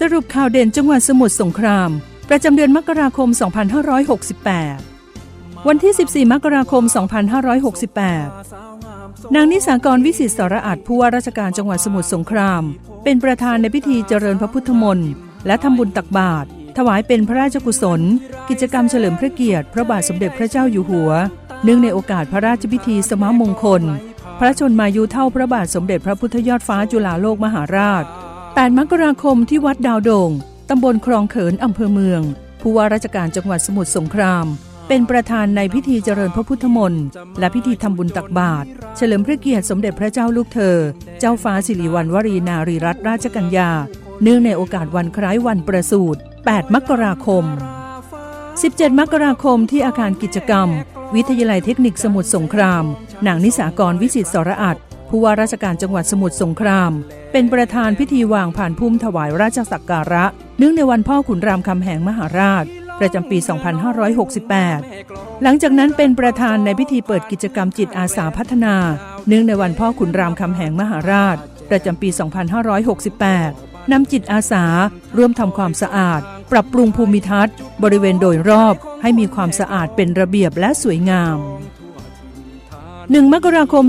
สรุปข่าวเด่นจังหวัดสมุทรสงคราม ประจำเดือนมกราคม 2568 วันที่ 14 มกราคม 2568 นางนิสากรวิสิตสระอาจผู้ว่าราชการจังหวัดสมุทรสงคราม เป็นประธานในพิธีเจริญพระพุทธมนต์และทำบุญตักบาตรถวายเป็นพระราชกุศล กิจกรรมเฉลิมพระเกียรติ พระบาทสมเด็จพระเจ้าอยู่หัว เนื่องในโอกาสพระราชพิธีสมมงคล พระชนมายุเท่าพระบาทสมเด็จพระพุทธยอดฟ้าจุฬาโลกมหาราช 8 มกราคมที่วัดดาวโดง่ง ตำบลคลองเขินอำเภอเมือง ผู้ว่าราชการจังหวัดสมุทรสงคราม เป็นประธานในพิธีเจริญพระพุทธมนต์และพิธีทำบุญตักบาตรเฉลิมพระเกียรติสมเด็จพระเจ้าลูกเธอ เจ้าฟ้าสิริวัณวรีนารีรัตนราชกัญญา เนื่องในโอกาสวันคล้ายวันประสูติ 8 มกราคม 17 มกราคมที่อาคารกิจกรรม วิทยาลัยเทคนิคสมุทรสงครามนางนิสากรวิสิตสรอัต ผู้ว่าราชการจังหวัดสมุทรสงคราม เป็นประธานพิธีวางผ่านพุ่มถวายราชสักการะ เนื่องในวันพ่อขุนรามคำแหงมหาราช ประจำปี 2568 หลังจากนั้นเป็นประธานในพิธีเปิดกิจกรรมจิตอาสาพัฒนา เนื่องในวันพ่อขุนรามคำแหงมหาราช ประจำปี 2568นำจิตอาสาร่วมทำความสะอาด ปรับปรุงภูมิทัศน์ บริเวณโดยรอบให้มีความสะอาดเป็นระเบียบและสวยงาม 1 มกราคม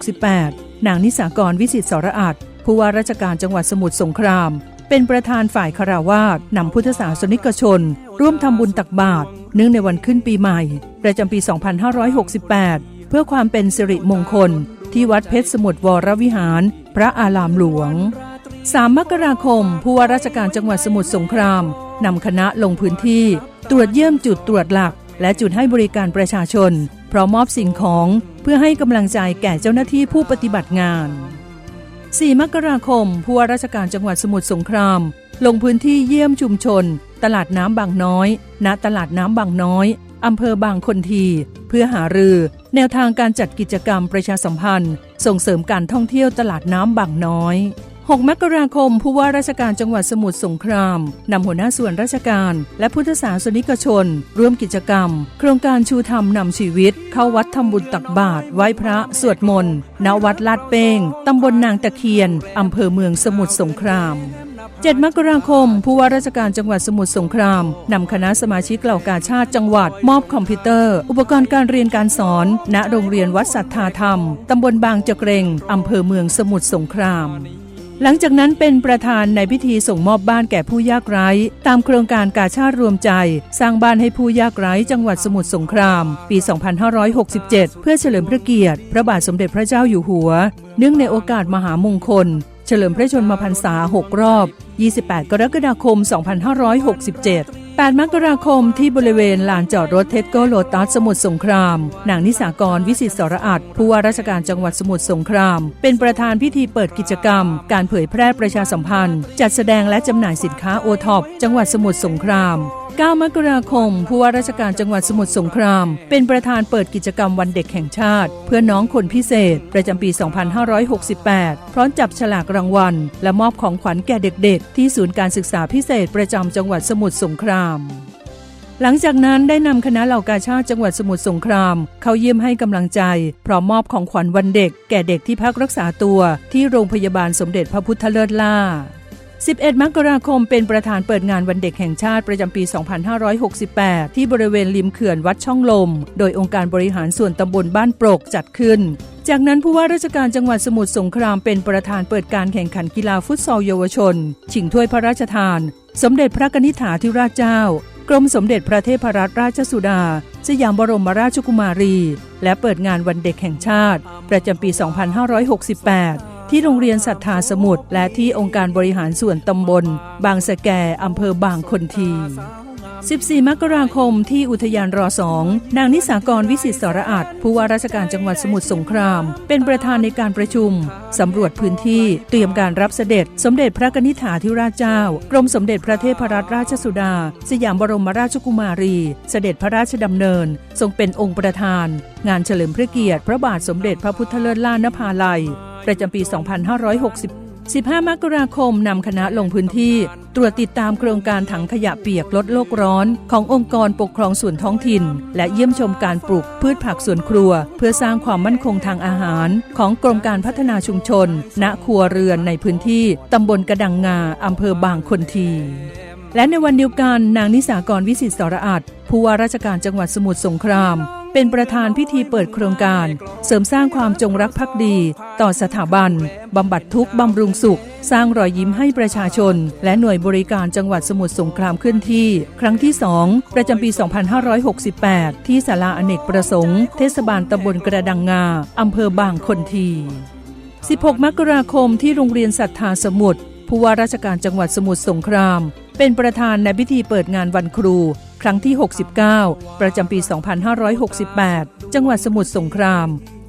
2568 นางนิสากรวิสิตสรอาจผู้ว่าราชการจังหวัดสมุทรสงคราม เป็นประธานฝ่ายคาราวาสนำพุทธศาสนิกชน ร่วมทำบุญตักบาตรเนื่องในวันขึ้นปีใหม่ ประจำปี 2568 เพื่อความเป็นสิริมงคล ที่วัดเพชรสมุทรวรวิหาร พระอารามหลวง 3 มกราคม ผู้ว่าราชการจังหวัดสมุทรสงครามนำคณะลงพื้นที่ ตรวจเยี่ยมจุดตรวจหลัก และจุดให้บริการประชาชน พร้อมมอบสิ่งของเพื่อให้กำลังใจแก่เจ้าหน้าที่ผู้ปฏิบัติงาน 4 มกราคม ผู้ว่าราชการจังหวัดสมุทรสงคราม ลงพื้นที่เยี่ยมชุมชน ตลาดน้ำบางน้อย ณ ตลาดน้ำบางน้อยอำเภอบางคนที เพื่อหารือ แนวทางการจัดกิจกรรมประชาสัมพันธ์ ส่งเสริมการท่องเที่ยวตลาดน้ำบางน้อย 6 มกราคม ผู้ว่าราชการจังหวัดสมุทรสงครามนำหัวหน้าส่วนราชการ และพุทธศาสนิกชน ร่วมกิจกรรม โครงการชูธรรมนำชีวิต เข้าวัดทำบุญตักบาตรไหว้พระ สวดมนต์ณวัดลาดเป้งตำบลนางตะเคียนอำเภอเมืองสมุทรสงคราม7 มกราคม ผู้ว่าราชการจังหวัดสมุทรสงคราม นำคณะสมาชิกเหล่ากาชาติจังหวัด มอบคอมพิวเตอร์ อุปกรณ์การเรียนการสอน ณโรงเรียนวัดสัทธาธรรม ตำบลบางจะเกรงอำเภอเมืองสมุทรสงคราม หลังจากนั้นเป็นประธานในพิธีส่งมอบบ้านแก่ผู้ยากไร้ ตามโครงการกาชาติรวมใจ สร้างบ้านให้ผู้ยากไร้จังหวัดสมุทรสงคราม ปี 2567 เพื่อเฉลิมพระเกียรติ พระบาทสมเด็จพระเจ้าอยู่หัว เนื่องในโอกาสมหามงคล เฉลิมพระชนมพรรษา 6 รอบ 28 กรกฎาคม 2567 8 มกราคมที่บริเวณลานจอดรถเทสโก้โลตัสสมุทรสงคราม นางนิสากรวิสิตสรอัตผู้ว่าราชการจังหวัดสมุทรสงคราม เป็นประธานพิธีเปิดกิจกรรม การเผยแพร่ประชาสัมพันธ์ จัดแสดงและจำหน่ายสินค้าโอท็อปจังหวัดสมุทรสงคราม 9 มกราคม ผู้ว่าราชการจังหวัดสมุทรสงคราม เป็นประธานเปิดกิจกรรมวันเด็กแห่งชาติ เพื่อน้องคนพิเศษ ประจำปี 2568 พร้อมจับฉลากรางวัล และมอบของขวัญแก่เด็กๆ ที่ศูนย์การศึกษาพิเศษประจำจังหวัดสมุทรสงครามหลังจากนั้นได้นำคณะเหล่ากาชาติจังหวัดสมุทรสงคราม เข้าเยี่ยมให้กำลังใจ พร้อมมอบของขวัญวันเด็ก แก่เด็กที่พักรักษาตัว ที่โรงพยาบาลสมเด็จพระพุทธเลิศล่า 11 มกราคมเป็นประธานเปิดงานวันเด็กแห่งชาติประจำปี 2568 ที่บริเวณริมเขื่อนวัดช่องลม โดยองค์การบริหารส่วนตำบลบ้านโปรกจัดขึ้น จากนั้นผู้ว่าราชการจังหวัดสมุทรสงครามเป็นประธานเปิดการแข่งขันกีฬาฟุตซอลเยาวชน ชิงถ้วยพระราชทาน สมเด็จพระนิธิฐาธิราชเจ้ากรมสมเด็จพระเทพรัตนราชสุดา สยามบรมราชกุมารี และเปิดงานวันเด็กแห่งชาติ ประจำปี 2568 ที่โรงเรียนศรัทธาสมุทรและที่องค์การบริหารส่วนตำบล บางสะแกอำเภอบางคนที 14 มกราคมที่อุทยานรอสองนางนิสากรวิสิตสรอัตผู้ว่าราชการจังหวัดสมุทรสงคราม เป็นประธานในการประชุม สำรวจพื้นที่เตรียมการรับเสด็จ สมเด็จพระนิธิฐาธิราชเจ้า กรมสมเด็จพระเทพรัตนราชสุดา สยามบรมราชกุมารี เสด็จพระราชดำเนิน ทรงเป็นองค์ประธาน งานเฉลิมพระเกียรติ พระบาทสมเด็จพระพุทธเลิศล่านภาลัย ประจำปี 2560 15 มกราคมนำคณะลงพื้นที่ ตรวจติดตามโครงการถังขยะเปียกลดโลกร้อน ขององค์กรปกครองส่วนท้องถิ่น และเยี่ยมชมการปลูกพืชผักสวนครัว เพื่อสร้างความมั่นคงทางอาหาร ของกรมการพัฒนาชุมชน ณครัวเรือนในพื้นที่ตำบลกระดังงาอำเภอบางคนที และในวันเดียวกันนางนิสากรวิสิตสรอัตผู้ว่าราชการจังหวัดสมุทรสงคราม เป็นประธานพิธีเปิดโครงการ เสริมสร้างความจงรักภักดี ต่อสถาบัน บำบัดทุกข์บำรุงสุข สร้างรอยยิ้มให้ประชาชน และหน่วยบริการจังหวัดสมุทรสงครามขึ้นที่ ครั้งที่ 2 ประจำปี 2568 ที่ศาลาอเนกประสงค์ เทศบาลตำบลกระดังงาอำเภอบางคนที 16 มกราคมที่โรงเรียนศรัทธาสมุทรผู้ว่าราชการจังหวัดสมุทรสงคราม เป็นประธานในพิธีเปิดงานวันครู ครั้งที่ 69 ประจำปี 2568 จังหวัดสมุทรสงคราม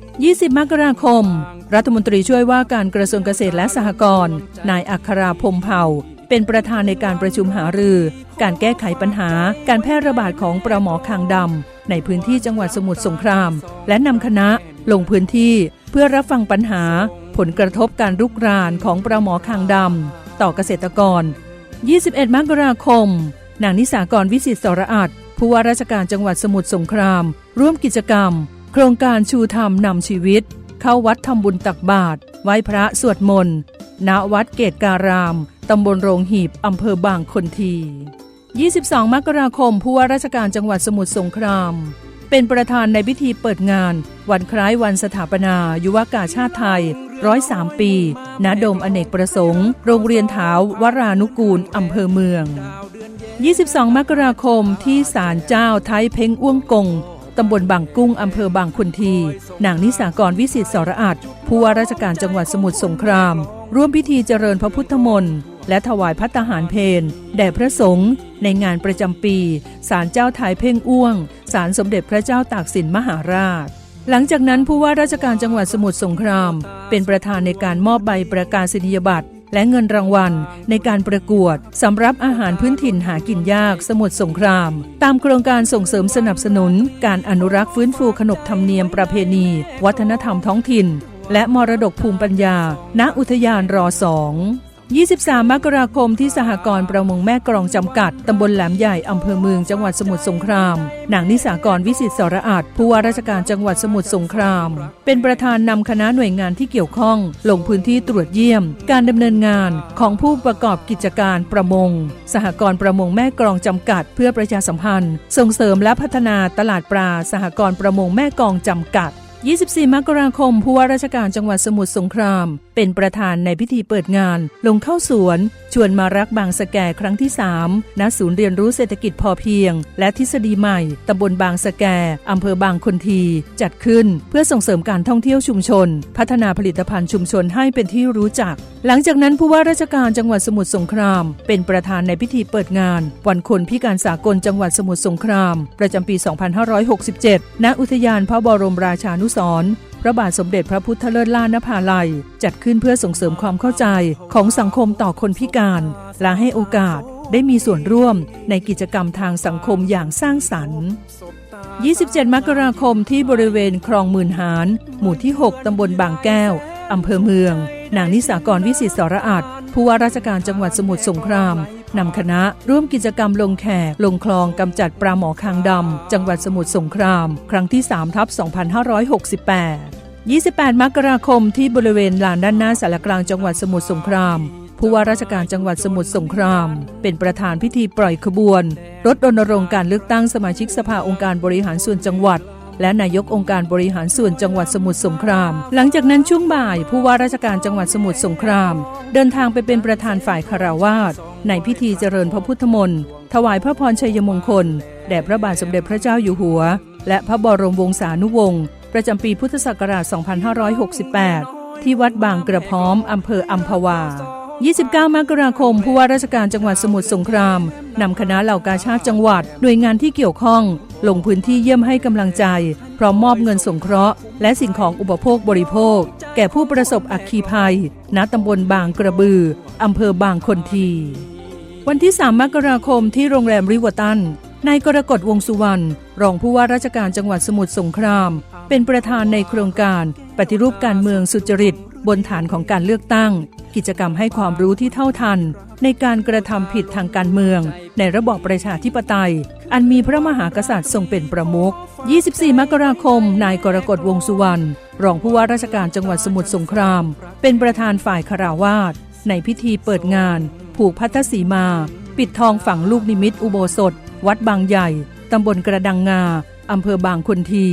20 มกราคม รัฐมนตรีช่วยว่าการกระทรวงเกษตรและสหกรณ์นายอัคราพมเผ่า เป็นประธานในการประชุมหารือ การแก้ไขปัญหา การแพร่ระบาดของปลาหมอคางดำในพื้นที่จังหวัดสมุทรสงคราม และนำคณะลงพื้นที่เพื่อรับฟังปัญหา ผลกระทบการรุกรานของปลาหมอคางดำต่อเกษตรกร 21 มกราคม นางนิสากรวิสิตสรอัตผู้ว่าราชการจังหวัดสมุทรสงคราม ร่วมกิจกรรม โครงการชูธรรมนำชีวิต เข้าวัดทำบุญตักบาตรไหว้พระสวดมนต์ณวัดเกตการาม ตำบลโรงหีบอำเภอบางคนที 22 มกราคม ผู้ว่าราชการจังหวัดสมุทรสงคราม เป็นประธานในพิธีเปิดงาน วันคล้ายวันสถาปนา ยุวกาชาติไทย 103 ปีณโดมอเนกประสงค์ โรงเรียนถาววรานุกูลอำเภอเมือง 22 มกราคมที่ศาลเจ้าไทยเพ้งอ้วงกงตำบลบางกุ้ง อำเภอบางคนที นางนิสากรวิสิตสรอัตผู้ว่าราชการจังหวัดสมุทรสงคราม ร่วมพิธีเจริญพระพุทธมนต์ และถวายพัตตาหารเพนแด่พระสงฆ์ในงานประจำปีศาลเจ้าไทยเพ่งอ้วงศาลสมเด็จพระเจ้าตากสินมหาราช หลังจากนั้นผู้ว่าราชการจังหวัดสมุทรสงคราม เป็นประธานในการมอบใบประกาศนียบัตร และเงินรางวัลในการประกวดสำหรับอาหารพื้นถิ่นหากินยากสมุทรสงคราม ตามโครงการส่งเสริมสนับสนุน การอนุรักษ์ฟื้นฟูขนบธรรมเนียมประเพณี วัฒนธรรมท้องถิ่น และมรดกภูมิปัญญา ณอุทยานรอสอง 23 มกราคมที่สหกรณ์ประมงแม่กรองจำกัด ตำบลแหลมใหญ่ อำเภอเมือง จังหวัดสมุทรสงคราม นางนิสากรวิสิตสรอัตผู้ว่าราชการจังหวัดสมุทรสงคราม เป็นประธานนำคณะหน่วยงานที่เกี่ยวข้อง ลงพื้นที่ตรวจเยี่ยม การดำเนินงานของผู้ประกอบกิจการประมง สหกรณ์ประมงแม่กรองจำกัด เพื่อประชาสัมพันธ์ ส่งเสริมและพัฒนาตลาดปลาสหกรณ์ประมงแม่กรองจำกัด24 มกราคม ผู้ว่าราชการจังหวัดสมุทรสงคราม เป็นประธานในพิธีเปิดงาน ลงเข้าสวน ชวนมารักบางสะแกครั้งที่ 3 ณ ศูนย์เรียนรู้เศรษฐกิจพอเพียง และทฤษฎีใหม่ ตำบลบางสะแกอำเภอบางคนที จัดขึ้นเพื่อส่งเสริมการท่องเที่ยวชุมชน พัฒนาผลิตภัณฑ์ชุมชนให้เป็นที่รู้จัก หลังจากนั้นผู้ว่าราชการจังหวัดสมุทรสงคราม เป็นประธานในพิธีเปิดงาน วันคนพิการสากลจังหวัดสมุทรสงคราม ประจำปี 2567 ณ อุทยานพระบรมราชานุสรณ์ ระบาทสมเด็จพระพุทธเลิศล่านภาลัย จัดขึ้นเพื่อส่งเสริมความเข้าใจของสังคมต่อคนพิการ และให้โอกาสได้มีส่วนร่วมในกิจกรรมทางสังคมอย่างสร้างสรรค์ 27 มกราคมที่บริเวณคลองหมื่นหารหมู่ที่ 6 ตำบลบางแก้ว อำเภอเมือง นางนิสากรวิสิตสรอัตผู้ว่าราชการจังหวัดสมุทรสงครามนำคณะร่วมกิจกรรมลงแขก ลงคลองกำจัดปลาหมอคางดำ จังหวัดสมุทรสงคราม ครั้งที่ 3 ทับ 2568 28 มกราคมที่บริเวณลานด้านหน้าสารกลางจังหวัดสมุทรสงคราม ผู้ว่าราชการจังหวัดสมุทรสงคราม เป็นประธานพิธีปล่อยขบวน รถรณรงค์การเลือกตั้งสมาชิกสภาองค์การบริหารส่วนจังหวัด และนายกองค์การบริหารส่วนจังหวัดสมุทรสงคราม หลังจากนั้นช่วงบ่าย ผู้ว่าราชการจังหวัดสมุทรสงคราม เดินทางไปเป็นประธานฝ่ายคาราวาสในพิธีเจริญพระพุทธมนต์ถวายพระพรชัยมงคลแด่พระบาทสมเด็จพระเจ้าอยู่หัว และพระบรมวงศานุวงศ์ ประจำปีพุทธศักราช 2568 ที่วัดบางกระพร้อมอำเภออัมพวา 29 มกราคม ผู้ว่าราชการจังหวัดสมุทรสงครามนำคณะเหล่ากาชาติจังหวัดหน่วยงานที่เกี่ยวข้อง ลงพื้นที่เยี่ยมให้กำลังใจ พร้อมมอบเงินสงเคราะห์ และสิ่งของอุปโภคบริโภค แก่ผู้ประสบอัคคีภัย ณตำบลบางกระบืออำเภอบางคนที วันที่ 3 มกราคมที่โรงแรมริวตันนายกรกฎวงสุวรรณ รองผู้ว่าราชการจังหวัดสมุทรสงคราม เป็นประธานในโครงการปฏิรูปการเมืองสุจริต บนฐานของการเลือกตั้ง กิจกรรมให้ความรู้ที่เท่าทัน ในการกระทำผิดทางการเมือง ในระบอบประชาธิปไตย อันมีพระมหากษัตริย์ทรงเป็นประมุข 24 มกราคม นายกรกฎวงสุวรรณรองผู้ว่าราชการจังหวัดสมุทรสงคราม เป็นประธานฝ่ายคาราวาสในพิธีเปิดงาน ผูกพัทธสีมา ปิดทองฝังลูกนิมิตอุโบสถ วัดบางใหญ่ตำบลกระดังงาอำเภอบางคนที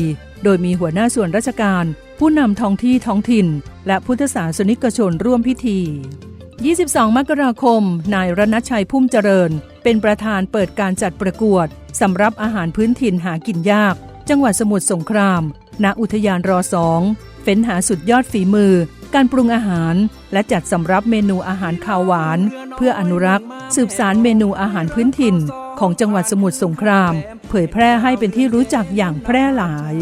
โดยมีหัวหน้าส่วนราชการ ผู้นำท้องที่ท้องถิ่น และพุทธศาสนิกชนร่วมพิธี 22 มกราคม นายรณชัยพุ่มเจริญ เป็นประธานเปิดการจัดประกวดสำรับอาหารพื้นถิ่นหากินยาก จังหวัดสมุทรสงคราม ณ อุทยานรอสองเฟ้นหาสุดยอดฝีมือ การปรุงอาหาร และจัดสำรับเมนูอาหารคาวหวาน เพื่ออนุรักษ์ สืบสารเมนูอาหารพื้นถิ่น ของจังหวัดสมุทรสงคราม เผยแพร่ให้เป็นที่รู้จักอย่างแพร่หลาย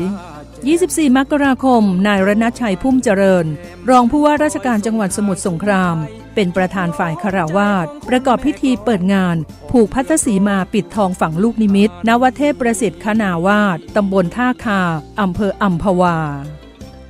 24 มกราคม นายรณชัยพุ่มเจริญ รองผู้ว่าราชการจังหวัดสมุทรสงคราม เป็นประธานฝ่ายคาราวาสประกอบพิธีเปิดงาน ผูกพัทธสีมาปิดทองฝังลูกนิมิตนวเทพประสิทธิ์คณาวาสตำบลท่าคาอำเภออัมพวา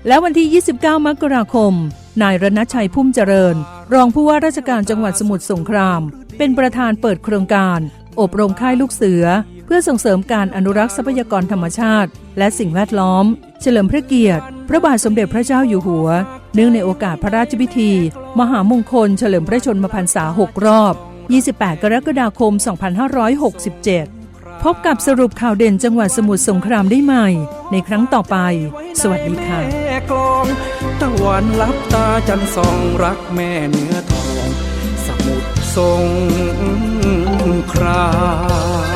และวันที่ 29 มกราคม นายรณชัยพุ่มเจริญ รองผู้ว่าราชการจังหวัดสมุทรสงคราม เป็นประธานเปิดโครงการ อบรมค่ายลูกเสือ เพื่อส่งเสริมการอนุรักษ์ทรัพยากรธรรมชาติ และสิ่งแวดล้อม เฉลิมพระเกียรติ พระบาทสมเด็จพระเจ้าอยู่หัว เนื่องในโอกาสพระราชพิธี มหามงคล เฉลิมพระชนมพรรษา 6 รอบ 28 กรกฎาคม 2567 พบกับสรุปข่าวเด่นจังหวัดสมุทรสงครามได้ใหม่ ในครั้งต่อไป สวัสดีค่ะแม่กลองตะวันลับตาจันทร์ส่องรักแม่เนื้อทอง สมุทรสงคราม